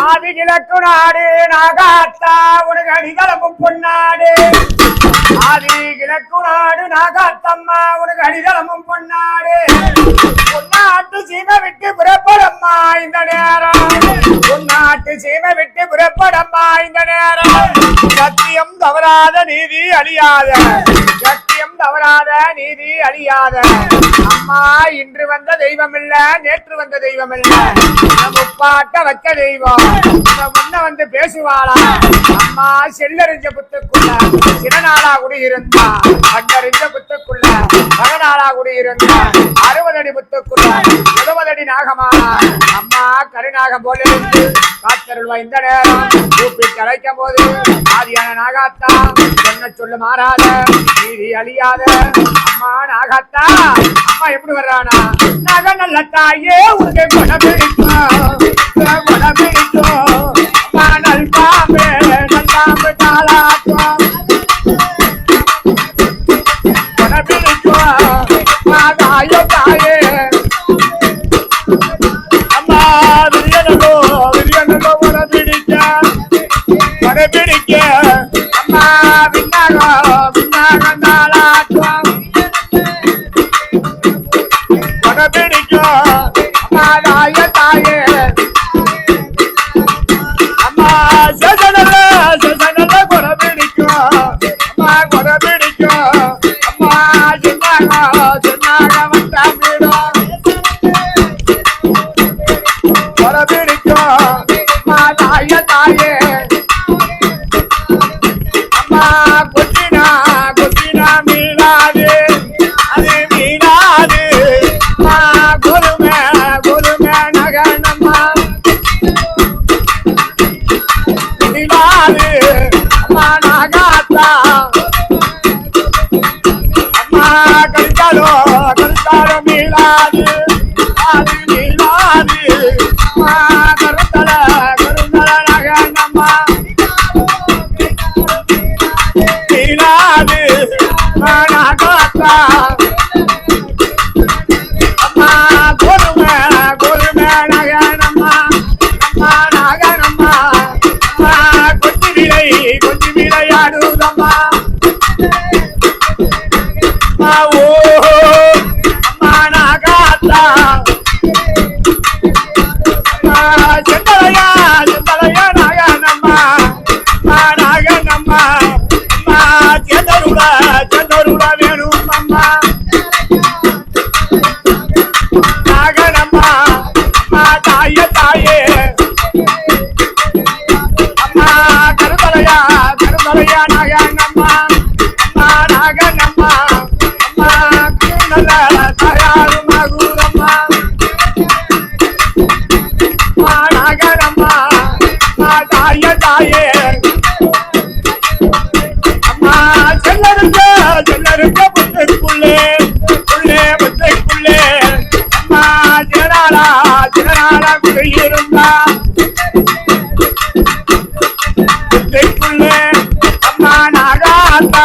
ஆதி கிழக்கு நாடு நாகாத்தா உனக்கு அடிதளமும் பொன்னாடு. ஆதி கிழக்கு நாடு நாகாத்தம்மா உனக்கு அடிதளமும் பொன்னாடு. பொன்னாட்டு சீமை விட்டு புறப்படம்மா இந்த நேரம். பொன்னாட்டு சீமை விட்டு புறப்படம்மா இந்த நேரம். சத்தியம் தவறாத நீதி அழியாத தவறாத நீதி அழியாத. அம்மா இன்று வந்த தெய்வம் இல்ல நேற்று வந்த தெய்வம் இல்ல நம்ம முப்பாட்ட வச்ச தெய்வம். நம்ம முன்ன வந்து பேசுவாளா? அம்மா செல்லறிஞ்ச புத்துக்குள்ள சிறநாளா குடி இருந்தா கண்டறிஞ்ச புத்துக்குள்ள மகநாளா குடி இருந்தா அறுபதடி புத்துக்குள்ள எழுபதடி நாகமா. அம்மா கருநாகம் போல இருந்து காத்தருள்வா இந்த நேரம். கூப்பி கலைக்கும் போது ஆதியான நாகாத்தா சொன்ன சொல்லு மாறாத நீதி அழியாத. அம்மா நாகாத்தா அம்மா எப்படி வர்றானா? நாக நல்ல தாயே உங்க குணம் பிடிக்கும் குணம் பிடிக்கும் Africa. கருத்தாலோ கருத்தாலோ மீளாது. அது மீளாது. அம்மா கருத்தல நகனம்மா மீளாது நாகாத்தா அம்மா கொடுமை கொடுமை நகனம்மா அம்மா நகனம்மா விலை விளையாடுதம்மா நாகாத்தா அம்மா தாயே அம்மா செல்லருக்க செல்லருக்க புத்தைக்குள்ளே உள்ளே புத்தைக்குள்ளே அம்மா ஜனாலா ஜனாலா குடியிருந்தா. புத்தைக்குள்ளே அம்மா நாகாத்தா.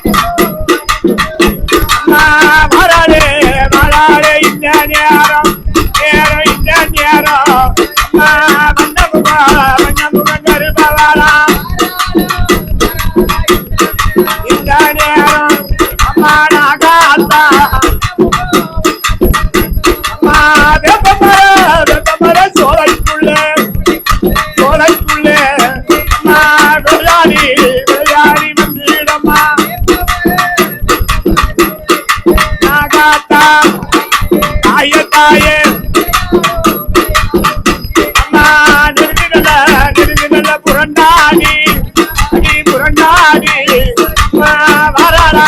புரண்டாடி புரண்டாடி அம்மா வராளா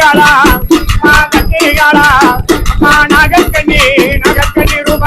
ಕೈಯಾಳ ಆ ಕೈಯಾಳ ಆ ನಾಗಕ್ಕನಿ ನಾಗಕ್ಕನಿ ರೂಪ